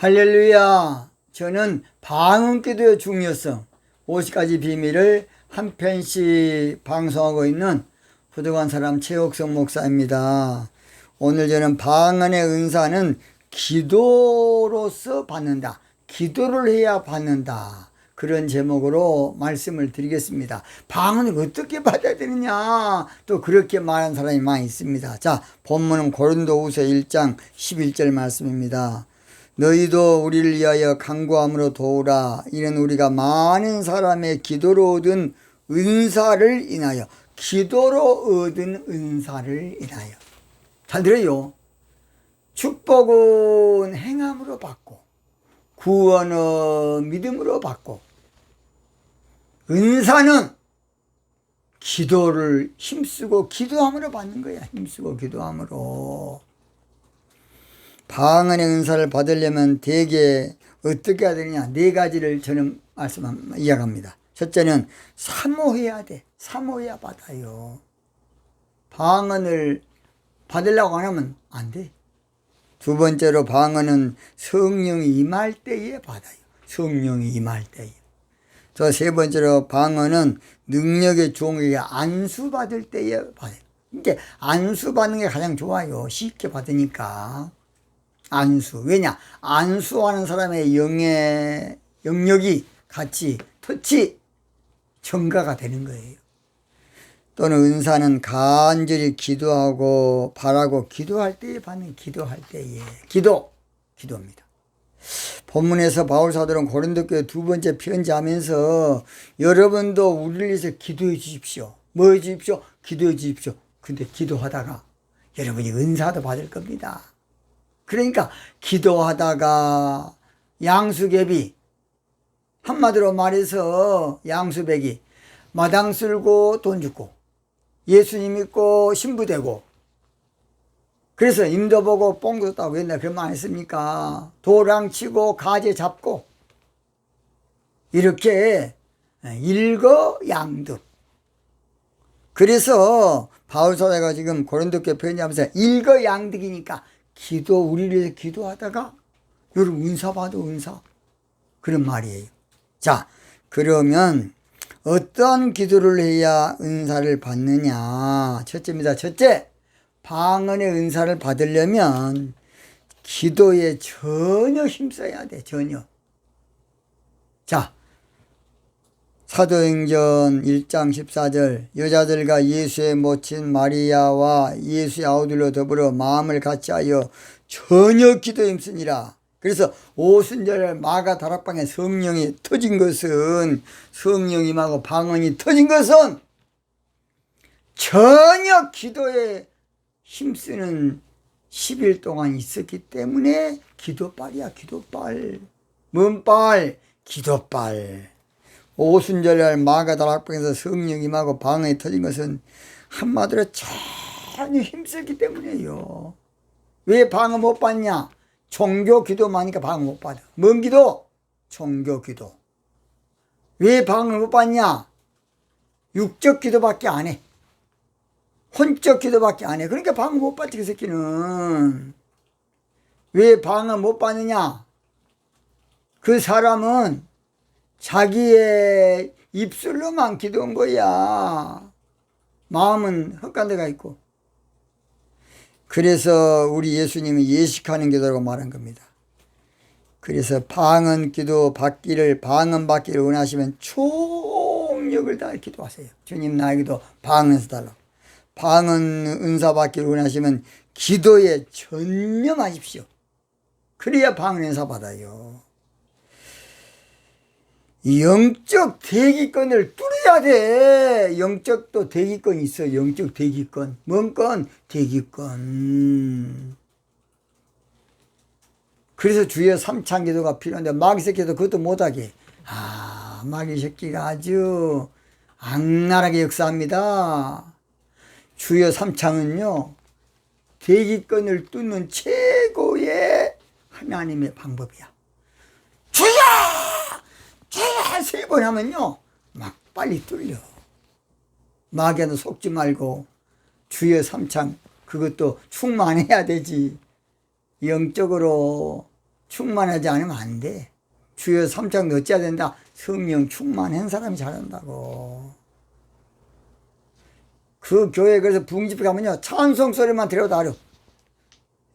할렐루야. 저는 방언기도의 중요성, 50가지 비밀을 한 편씩 방송하고 있는 부도간 사람 최옥성 목사입니다. 오늘 저는 방언의 은사는 기도로서 받는다. 기도를 해야 받는다. 그런 제목으로 말씀을 드리겠습니다. 방언을 어떻게 받아야 되느냐? 또 그렇게 말하는 사람이 많이 있습니다. 자, 본문은 고린도후서 1장 11절 말씀입니다. 너희도 우리를 위하여 간구함으로 도우라. 이는 우리가 많은 사람의 기도로 얻은 은사를 인하여 기도로 얻은 은사를 인하여 잘 들어요. 축복은 행함으로 받고 구원은 믿음으로 받고 은사는 기도를 힘쓰고 기도함으로 받는 거야. 힘쓰고 기도함으로. 방언의 은사를 받으려면 대개 어떻게 해야 되느냐 네 가지를 저는 말씀 이야기합니다. 첫째는 사모해야 돼. 사모해야 받아요. 방언을 받으려고 안 하면 안 돼. 두 번째로 방언은 성령이 임할 때에 받아요. 성령이 임할 때에. 또세 번째로 방언은 능력의 종에게 안수 받을 때에 받아요. 이게 안수 받는 게 가장 좋아요. 쉽게 받으니까. 안수. 왜냐? 안수하는 사람의 영의 영역이 같이 터치 증가가 되는 거예요. 또는 은사는 간절히 기도하고 바라고 기도할 때에 받는 기도할 때에 기도 기도입니다. 본문에서 바울 사도는 고린도 교회 두 번째 편지하면서 여러분도 우리를 위해서 기도해 주십시오. 뭐 해 주십시오? 기도해 주십시오. 근데 기도하다가 여러분이 은사도 받을 겁니다. 그러니까 기도하다가 양수개비 한마디로 말해서 양수백이 마당 쓸고 돈 주고 예수님 믿고 신부 되고 그래서 임도 보고 뽕 줬다고 옛날에 그런 말 했습니까? 도랑 치고 가재 잡고 이렇게 일거 양득 그래서 바울사도가 지금 고린도교 편지하면서 일거 양득이니까 기도 우리를 위해서 기도하다가 여러분 은사 받아 은사 그런 말이에요. 자 그러면 어떤 기도를 해야 은사를 받느냐 첫째입니다. 첫째 방언의 은사를 받으려면 기도에 전혀 힘써야 돼 전혀. 자 사도행전 1장 14절 여자들과 예수의 모친 마리아와 예수의 아우들로 더불어 마음을 같이하여 전혀 기도에 힘쓰니라. 그래서 오순절 마가 다락방에 성령이 터진 것은 성령이 임하고 방언이 터진 것은 전혀 기도에 힘쓰는 10일 동안 있었기 때문에 기도빨이야 기도빨 뭔 빨? 기도빨 오순절날 마가다락방에서 성령 임하고 방언이 터진 것은 한마디로 전혀 힘쓰기 때문이에요 왜 방언 못 받냐? 종교 기도만니까 방언 못 받아. 뭔 기도? 종교 기도. 왜 방언 못 받냐? 육적 기도밖에 안 해. 혼적 기도밖에 안 해. 그러니까 방언 못 받지, 그 새끼는. 왜 방언 못 받느냐? 그 사람은 자기의 입술로만 기도한 거야. 마음은 헛간 데가 있고. 그래서 우리 예수님이 예식하는 기도라고 말한 겁니다. 그래서 방언 기도 받기를 방언 받기를 원하시면 총력을 다해 기도하세요. 주님 나에게도 방언서 달라. 방언 은사 받기를 원하시면 기도에 전념하십시오. 그래야 방언 은사 받아요. 영적 대기권을 뚫어야 돼. 영적도 대기권이 있어. 영적 대기권. 뭔 건? 대기권. 그래서 주여 삼창 기도가 필요한데 마귀 새끼도 그것도 못하게. 아, 마귀 새끼가 아주 악랄하게 역사합니다. 주여 삼창은요. 대기권을 뚫는 최고의 하나님의 방법이야. 주여! 제가 세번 하면요, 막 빨리 뚫려. 마귀는 속지 말고 주여 삼창 그것도 충만해야 되지. 영적으로 충만하지 않으면 안 돼. 주여 삼창 넣어야 된다. 성령 충만한 사람이 잘한다고. 그 교회 그래서 붕집에 가면요 찬송 소리만 들어도 알아.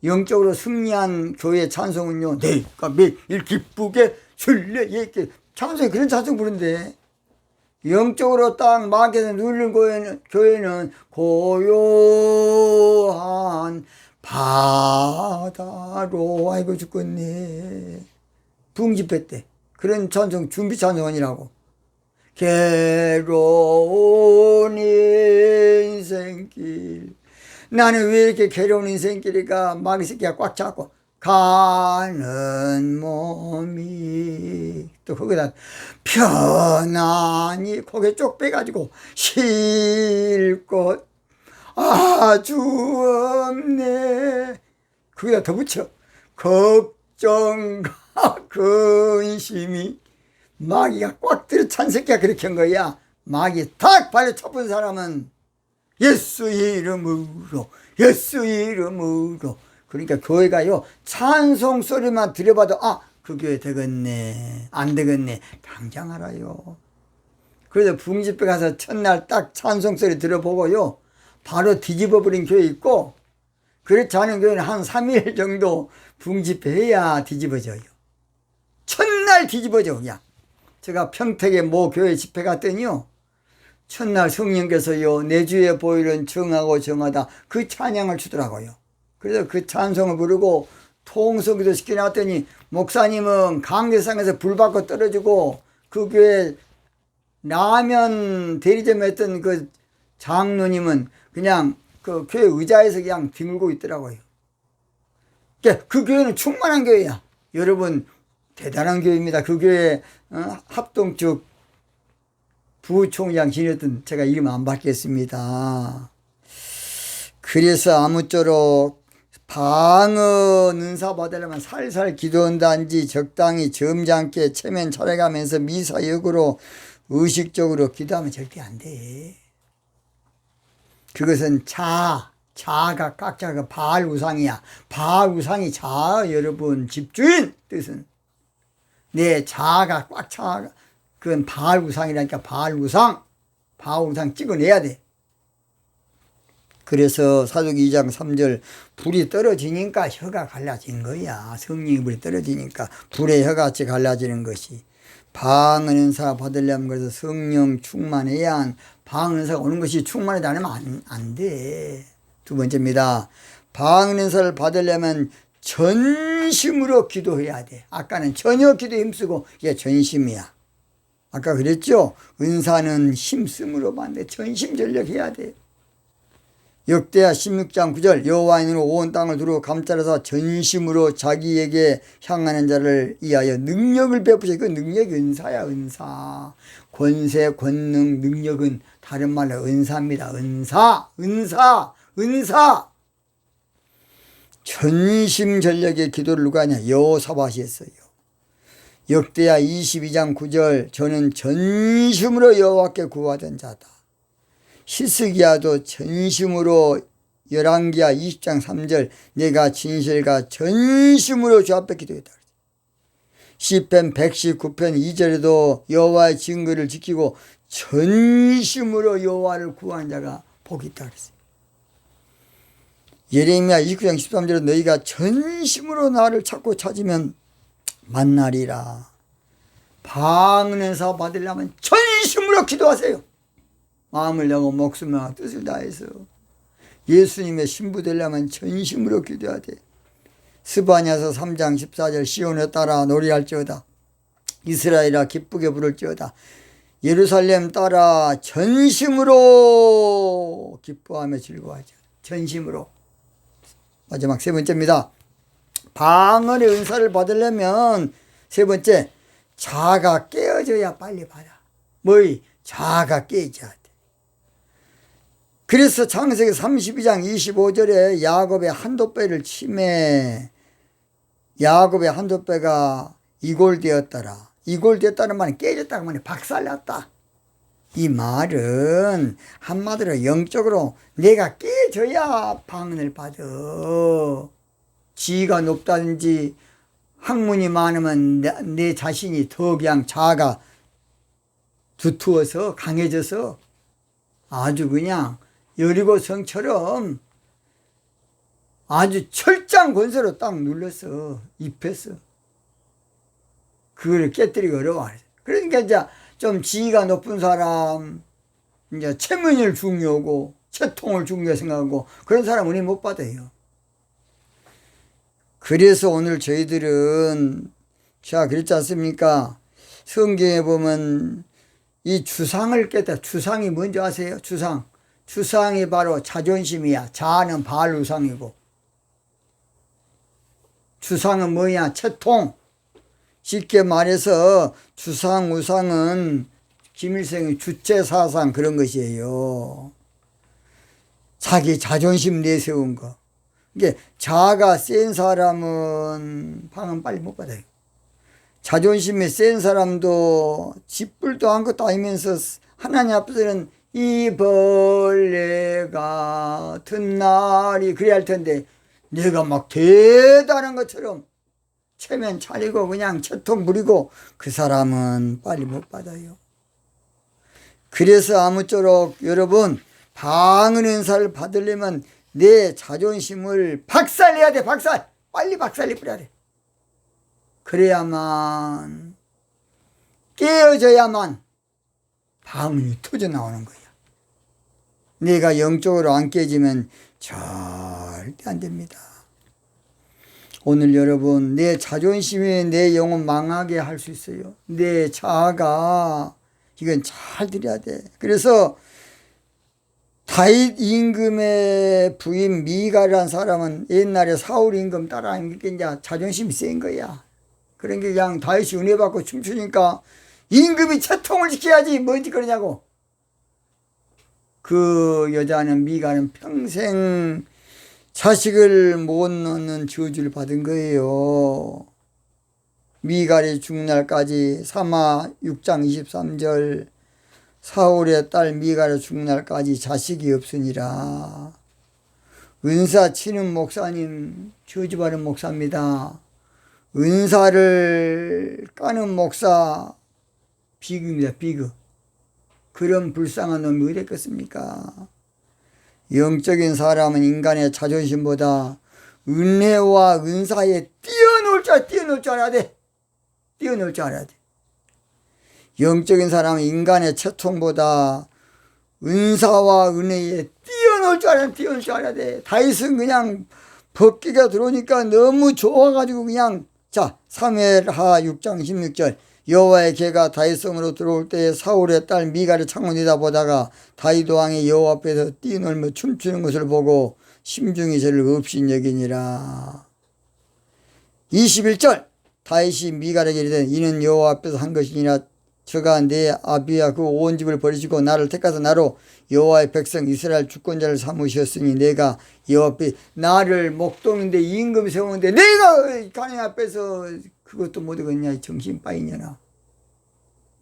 영적으로 승리한 교회 찬송은요 내가 매일 기쁘게 술래 예게 찬송이 그런 찬송 부른데 영적으로 딱 마음에서 누르는 교회는, 교회는 고요한 바다로 아이고 죽겠네. 붕집회 때 그런 찬송 준비 찬송이라고. 괴로운 인생길. 나는 왜 이렇게 괴로운 인생길이가 마귀 새끼가 꽉 잡고 가는 몸이 또 거기다 편안히 고개 쪽 빼가지고 쉴곳 아주 없네. 거기다 더 붙여 걱정과 근심이 마귀가 꽉 들어찬 새끼가 그렇게 한 거야. 마귀 탁 발로 쳐본 사람은 예수 이름으로 예수 이름으로 그러니까 교회가요 찬송 소리만 들어봐도 아 그 교회 되겠네 안 되겠네 당장 알아요. 그래서 붕집회 가서 첫날 딱 찬송 소리 들어보고요 바로 뒤집어 버린 교회 있고 그렇지 않은 교회는 한 3일 정도 붕집회 해야 뒤집어져요. 첫날 뒤집어져 그냥. 제가 평택에 모 교회 집회 갔더니요 첫날 성령께서요 내주에 보이는 정하고 정하다 그 찬양을 주더라고요. 그래서 그 찬송을 부르고 통성기도 시켜놨더니 목사님은 강대상에서 불 받고 떨어지고 그 교회 라면 대리점 했던 그 장로님은 그냥 그 교회 의자에서 그냥 뒹굴고 있더라고요. 그러니까 그 교회는 충만한 교회야. 여러분 대단한 교회입니다. 그 교회 어, 합동 측 부총장 지냈던 제가 이름 안 받겠습니다. 그래서 아무쪼록 방어 은사 받으려면 살살 기도한다든지 적당히 점잖게 체면 차려가면서 미사역으로 의식적으로 기도하면 절대 안 돼. 그것은 자, 자가 각자가 바알 우상이야. 바알 우상이 자, 여러분 집주인 뜻은 내 자아가 꽉 차. 그건 바알 우상이라니까 바알 우상. 바알 우상 찍어내야 돼. 그래서 사도기 2장 3절 불이 떨어지니까 혀가 갈라진 거야. 성령의 불이 떨어지니까 불의 혀같이 갈라지는 것이. 방은사 받으려면 그래서 성령 충만해야 한 방은사가 오는 것이 충만하지 않으면 안, 안 돼. 두 번째입니다. 방은사를 받으려면 전심으로 기도해야 돼. 아까는 전혀 기도 힘쓰고 이게 전심이야. 아까 그랬죠? 은사는 힘쓰므로 만데 전심전력 해야 돼. 역대하 16장 9절 여호와인으로 온 땅을 두루 감싸려서 전심으로 자기에게 향하는 자를 위하여 능력을 베푸셔. 그 능력이 은사야 은사. 권세, 권능, 능력은 다른 말로 은사입니다. 은사, 은사, 은사. 전심전력의 기도를 누가 하냐? 여호사밧이 했어요. 역대하 22장 9절 저는 전심으로 여호와께 구하던 자다. 히스기야도 전심으로 열왕기야 20장 3절 내가 진실과 전심으로 주 앞에 기도했다. 시편 119편 2절에도 여호와의 증거를 지키고 전심으로 여호와를 구한 자가 복이 있다 그랬어요. 예레미야 29장 13절에 너희가 전심으로 나를 찾고 찾으면 만나리라. 방은에서 받으려면 전심으로 기도하세요. 마음을 내고 목숨을 뜻을 다해서 예수님의 신부 되려면 전심으로 기도해야 돼. 스바냐서 3장 14절 시온에 따라 노래할지어다. 이스라엘아 기쁘게 부를지어다. 예루살렘 따라 전심으로 기뻐하며 즐거워하자. 전심으로. 마지막 세 번째입니다. 방언의 은사를 받으려면 세 번째 자가 깨어져야 빨리 받아. 뭐이 자가 깨져야 돼. 그래서 창세기 32장 25절에 야곱의 한도 빼를 침해 야곱의 한도 빼가 이골되었더라. 이골되었다는 말은 깨졌다는 말이 박살났다. 이 말은 한마디로 영적으로 내가 깨져야 방언을 받아. 지가 높다든지 학문이 많으면 내, 내 자신이 더 그냥 자아가 두투어서 강해져서 아주 그냥 여리고 성처럼 아주 철장 권세로 딱 눌러서 입혔어. 그걸 깨뜨리기 어려워. 그러니까 이제 좀 지위가 높은 사람, 이제 체면을 중요하고, 채통을 중요하게 생각하고, 그런 사람 은혜 못 받아요. 그래서 오늘 저희들은, 자, 그랬지 않습니까? 성경에 보면 이 주상을 깨다, 주상이 뭔지 아세요? 주상. 주상이 바로 자존심이야. 자아는 바알우상이고. 주상은 뭐냐? 채통. 쉽게 말해서 주상, 우상은 김일성의 주체 사상 그런 것이에요. 자기 자존심 내세운 거. 이게 자아가 센 사람은 방은 빨리 못 받아요. 자존심이 센 사람도 짓불도 한 것도 아니면서 하나님 앞에서는 이 벌레가 같은 날이 그래야 할 텐데 내가 막 대단한 것처럼 체면 차리고 그냥 채통 부리고 그 사람은 빨리 못 받아요. 그래서 아무쪼록 여러분 방은 은사를 받으려면 내 자존심을 박살내야 돼 박살. 빨리 박살내 버려야 돼. 그래야만 깨어져야만 방언이 터져 나오는 거야 내가 영적으로 안 깨지면 절대 안 됩니다 오늘 여러분 내 자존심이 내 영혼 망하게 할 수 있어요 내 자아가 이건 잘 들여야 돼 그래서 다윗 임금의 부인 미가라는 사람은 옛날에 사울 임금 따라하니까 이제 자존심이 센 거야. 그러니까 그냥 다윗이 은혜 받고 춤추니까 임금이 채통을 지켜야지 뭔지 그러냐고. 그 여자는 미가는 평생 자식을 못 낳는 저주를 받은 거예요. 미갈이 죽는 날까지 사마 6장 23절 사울의 딸 미갈의 죽는 날까지 자식이 없으니라. 은사 치는 목사님, 저주받은 목사입니다. 은사를 까는 목사, 비극입니다, 비극. 그런 불쌍한 놈이 어디 있겠습니까? 영적인 사람은 인간의 자존심보다 은혜와 은사에 뛰어놀 줄, 뛰어놀 줄 알아야 돼. 뛰어놀 줄 알아야 돼. 영적인 사람은 인간의 채통보다 은사와 은혜에 뛰어놀 줄 알아야 뛰어놀 줄 알아야 돼. 다윗은 그냥 벗기가 들어오니까 너무 좋아가지고 그냥 자 3회하 6장 16절 여호와의 개가 다윗성으로 들어올 때 사울의 딸 미가를 창문 내다 보다가 다윗 왕이 여호와 앞에서 뛰놀며 춤추는 것을 보고 심중이 저를 없이 여기니라. 21절. 다윗이 미가에게 이르되 이는 여호와 앞에서 한 것이니라. 저가 내 아비야 그 온 집을 버리시고 나를 택하사 나로 여호와의 백성 이스라엘 주권자를 삼으셨으니 내가 여호와 앞에 나를 목동인데 임금 세우는데 내가 가는 앞에서 그것도 못하겠냐 정신 빠이냐나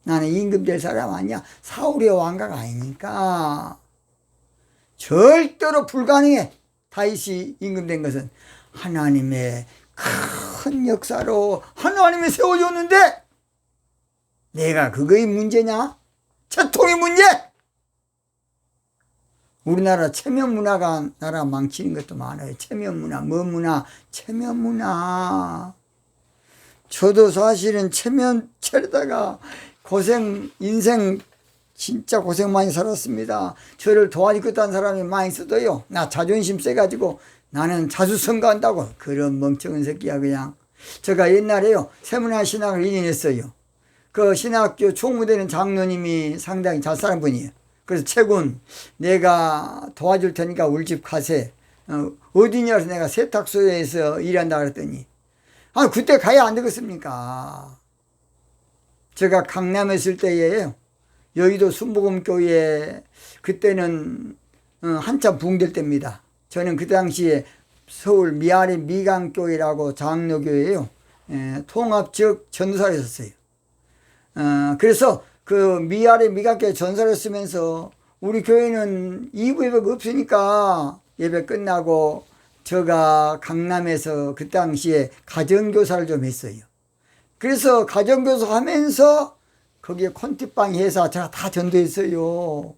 나는 임금 될 사람 아니야 사울의 왕가가 아니니까 절대로 불가능해 다윗이 임금 된 것은 하나님의 큰 역사로 하나님이 세워줬는데 내가 그거의 문제냐? 채통의 문제? 우리나라 체면 문화가 나라 망치는 것도 많아요. 체면 문화, 뭐 문화, 체면 문화. 저도 사실은 체면 차리다가 고생, 인생 진짜 고생 많이 살았습니다. 저를 도와주겠다는 사람이 많이 있어도요. 나 자존심 세가지고 나는 자수성가한다고. 그런 멍청한 새끼야, 그냥. 제가 옛날에요. 세문화 신학을 2년 했어요. 그 신학교 총무되는 장로님이 상당히 잘 사는 분이에요. 그래서 최군 내가 도와줄 테니까 우리 집 가세. 어, 어디냐서 내가 세탁소에서 일한다 그랬더니 아 그때 가야 안 되겠습니까? 제가 강남에 있을 때예요. 여의도 순복음교회 그때는 어, 한참 붕될 때입니다. 저는 그 당시에 서울 미아리 미강교회라고 장로교회예요. 에, 통합적 전도사를 했었어요. 어, 그래서 그 미아래 미각계 전설을 쓰면서 우리 교회는 2부 예배가 없으니까 예배 끝나고 제가 강남에서 그 당시에 가정교사를 좀 했어요. 그래서 가정교사 하면서 거기에 콘티빵 회사 제가 다 전도했어요.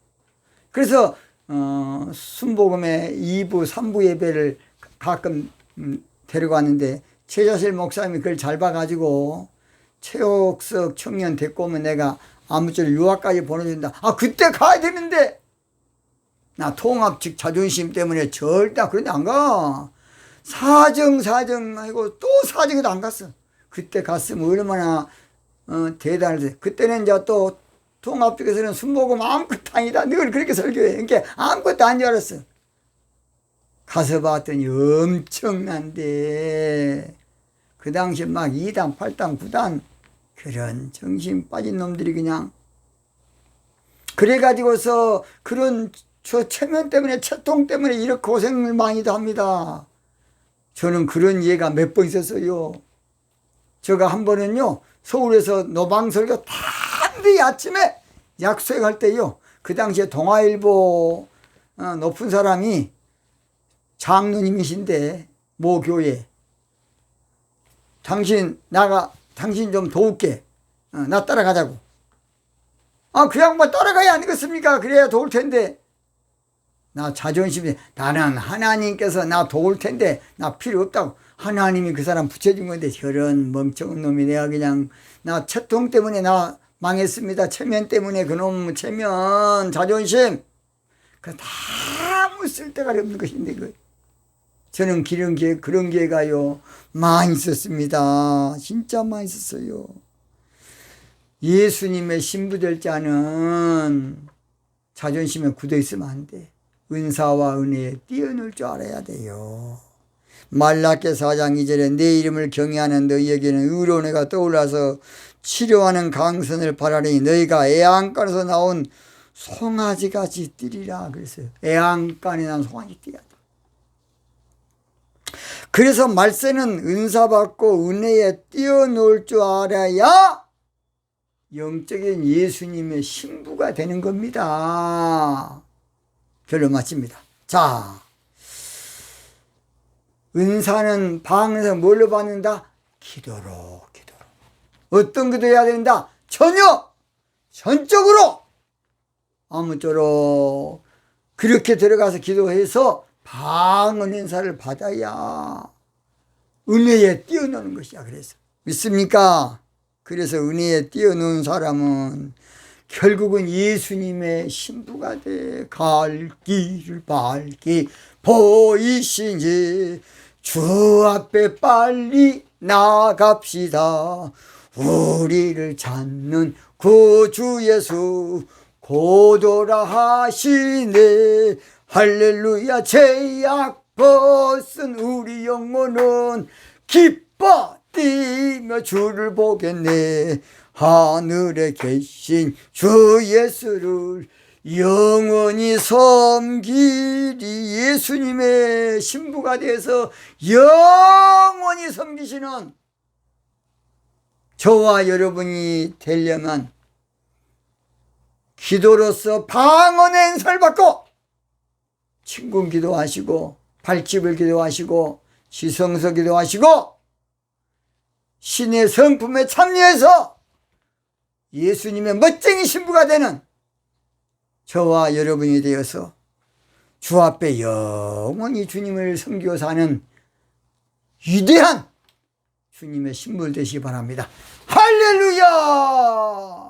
그래서 어, 순복음의 2부, 3부 예배를 가끔 음, 데려갔는데 최자실 목사님이 그걸 잘 봐가지고 최옥석 청년 데리고 오면 내가 아무쪼록 유학까지 보내준다. 아 그때 가야 되는데 나 통합직 자존심 때문에 절대 그런데 안 가. 사정 사정 하고 또 사정에도 안 갔어. 그때 갔으면 얼마나 어, 대단하지. 그때는 이제 또 통합직에서는 순복음 아무것도 아니다. 늘 그렇게 설교해. 그러니까 아무것도 아닌 줄 알았어. 가서 봤더니 엄청난데 그 당시 막 2단, 8단, 9단 그런 정신 빠진 놈들이 그냥 그래가지고서 그런 저 체면 때문에 채통 때문에 이렇게 고생을 많이도 합니다. 저는 그런 예가 몇 번 있었어요. 제가 한 번은요 서울에서 노방설교 단비 아침에 갈 때요 그 당시에 동아일보 어, 높은 사람이 장로님이신데 모 교회. 당신 나가 당신 좀 도울게. 어, 나 따라가자고. 아 그 양반 따라가야 아니겠습니까? 그래야 도울 텐데 나 자존심이 나는 하나님께서 나 도울 텐데 나 필요 없다고. 하나님이 그 사람 붙여준 건데 저런 멍청한 놈이 내가 그냥 나 채통 때문에 나 망했습니다. 체면 때문에 그놈 체면 자존심. 그다 아무 쓸데가 없는 것인데 그. 저는 그런 게 그런 게가요. 많이 있었습니다. 진짜 많이 있었어요. 예수님의 신부될 자는 자존심에 굳어 있으면 안 돼. 은사와 은혜에 뛰어놀 줄 알아야 돼요. 말라케 4장 2절에 내 이름을 경외하는 너희에게는 의로운 애가 떠올라서 치료하는 강선을 바라니 너희가 애안간에서 나온 송아지같이 뛰리라 그랬어요. 애안간에 난 송아지 뛰어야 돼. 그래서 말세는 은사 받고 은혜에 뛰어놀 줄 알아야 영적인 예수님의 신부가 되는 겁니다. 결론 마칩니다. 자, 은사는 방에서 뭘로 받는다? 기도로, 기도로. 어떤 기도해야 된다? 전혀! 전적으로! 아무쪼록 그렇게 들어가서 기도해서 방언 인사를 받아야 은혜에 뛰어노는 것이야. 그래서. 믿습니까? 그래서 은혜에 뛰어놓은 사람은 결국은 예수님의 신부가 돼 갈 길을 밝히 보이시니 주 앞에 빨리 나갑시다. 우리를 찾는 구주 예수 고도라 하시네. 할렐루야. 죄악 벗은 우리 영혼은 기뻐 뛰며 주를 보겠네 하늘에 계신 주 예수를 영원히 섬기리. 예수님의 신부가 돼서 영원히 섬기시는 저와 여러분이 되려면 기도로서 방언의 은사를 받고 친군 기도하시고 발집을 기도하시고 지성서 기도하시고 신의 성품에 참여해서 예수님의 멋쟁이 신부가 되는 저와 여러분이 되어서 주 앞에 영원히 주님을 섬기고 사는 위대한 주님의 신물 되시기 바랍니다. 할렐루야!